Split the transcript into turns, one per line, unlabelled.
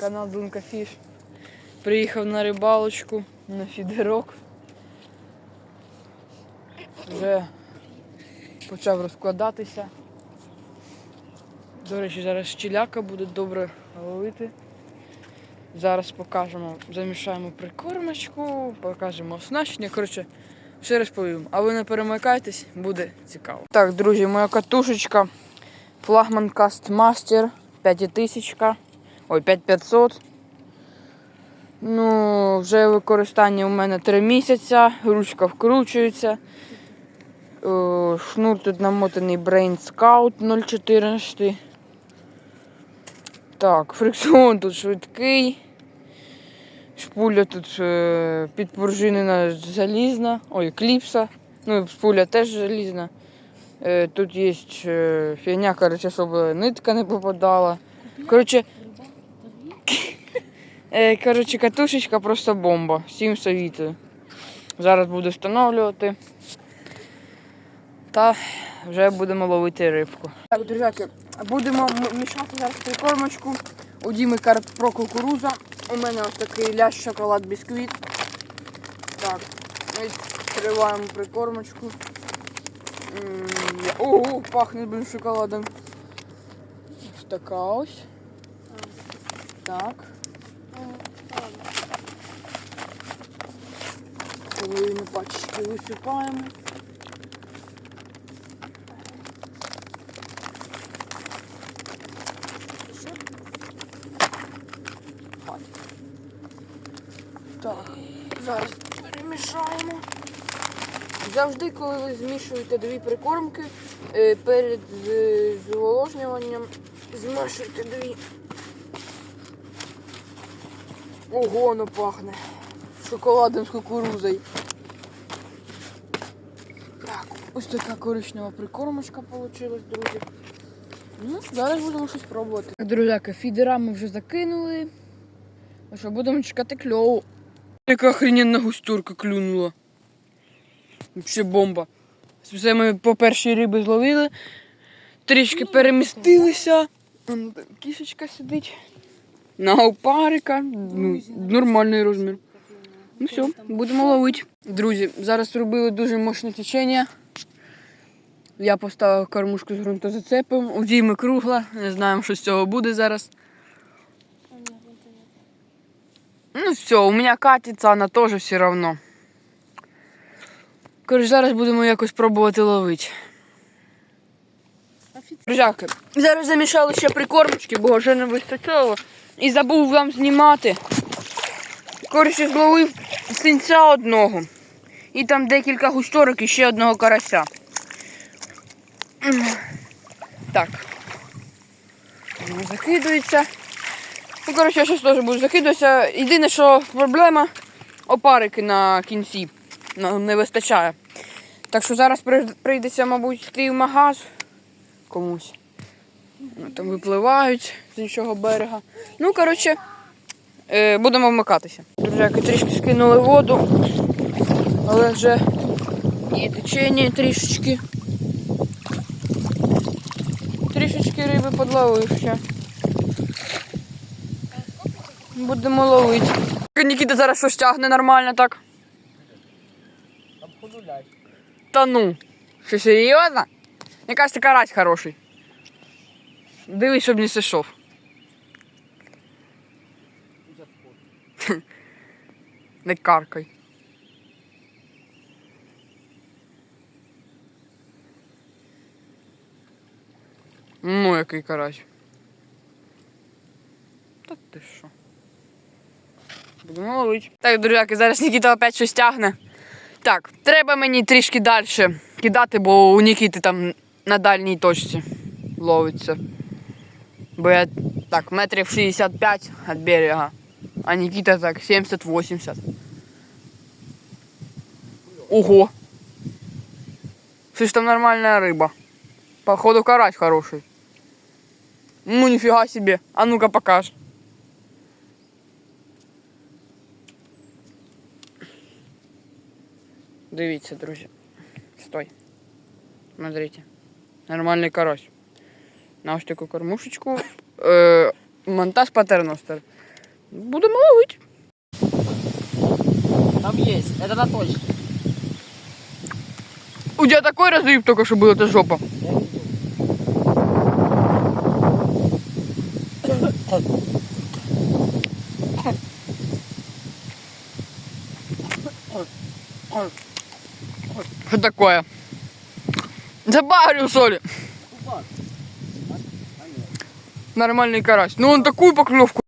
канал Дунка Фіш. Приїхав на рибалочку, на фідерок. Вже почав розкладатися. До речі, зараз щіляка буде добре ловити. Зараз покажемо, замішаємо прикормочку, покажемо оснащення. Коротше, все розповім. А ви не перемикайтесь, буде цікаво. Так, друзі, моя катушечка. Флагман Кастмастер 5000. Ой, 5500. Ну, вже використання у мене 3 місяця, ручка вкручується. О, Шнур тут намотаний Brain Scout 014. Так, фрикціон тут швидкий. Шпуля тут е, підпружинена залізна. Ой, кліпса. Ну, шпуля теж залізна. Е, тут є е, фігня, коротше, щоб нитка не попадала. Коротше, е, коротше, катушечка просто бомба. Всім совітую. Зараз буду встановлювати. Та вже будемо ловити рибку. Так, друзяки, будемо мішати зараз прикормочку. У Діми про кукуруза. У мене ось такий лящ шоколад бісквіт. Так, ми відкриваємо прикормочку. Ого, пахне блин шоколадом. Ось така ось. Так. Половину пачечки висипаємо. Так, зараз перемішаємо. Завжди, коли ви змішуєте дві прикормки, е, перед зволожнюванням змішуйте дві. Ого, воно пахне. Шоколадом з кукурузою. Так, ось така коричнева прикормочка вийшла, друзі. Ну, зараз будемо щось пробувати. Так, друзяки, фідера ми вже закинули. Ну що, будемо чекати кльову. Яка охрененна густюрка клюнула. Вообще бомба. Все ми по першій риби зловили, трішки перемістилися. Кішечка сидить. На опарика. Ну, нормальний розмір. Ну все, будемо ловити. Друзі, зараз робили дуже мощне течення. Я поставив кормушку з ґрунтозацепом. У Діми кругла. Не знаємо, що з цього буде зараз. Ну все, у меня катится, она тоже все равно. Коротше, зараз будемо якось пробувати ловити. Друзяки, зараз замішали ще прикормочки, бо вже не вистачало. І забув вам знімати. Коротше, зловив синця одного. І там декілька густорок і ще одного карася. Так. Закидується. Ну, коротше, я зараз теж буду закидуватися. Єдине, що проблема опарики на кінці не вистачає. Так що зараз прийдеться, мабуть, йти в магаз комусь. Там випливають з іншого берега. Ну, коротше, будемо вмикатися. Друзяки трішки скинули воду, але вже є течення трішечки. Трішечки риби подловив ще. Будемо ловити. Нікіта зараз щось тягне нормально так. Та ну. Що серйозно? Мені кажется, карась хороший. Дивись, щоб не сишов. Не каркай. Ну, який карась. Та ти що? Будемо ловити. Так, друзяки, зараз Нікіта опять щось тягне. Так, треба мені трішки далі кидати, бо у Нікіти там на дальній точці ловиться. Бо я так, метрів 65 від берега, а Нікіта так 70-80. Ого! Це ж там нормальная рыба. Походу карась хороший. Ну нифига себе. А ну-ка покаж. Дивіться, друзі. Стой. Смотрите. Нормальний карась. На ось таку кормушечку. Е, монтаж патерностер. Будемо ловити.
Там есть, это на точке.
У тебя такой разрыв только что был, это жопа. Что такое? Забагрил соли.
Купак.
Нормальный карась. Ну он такую поклевку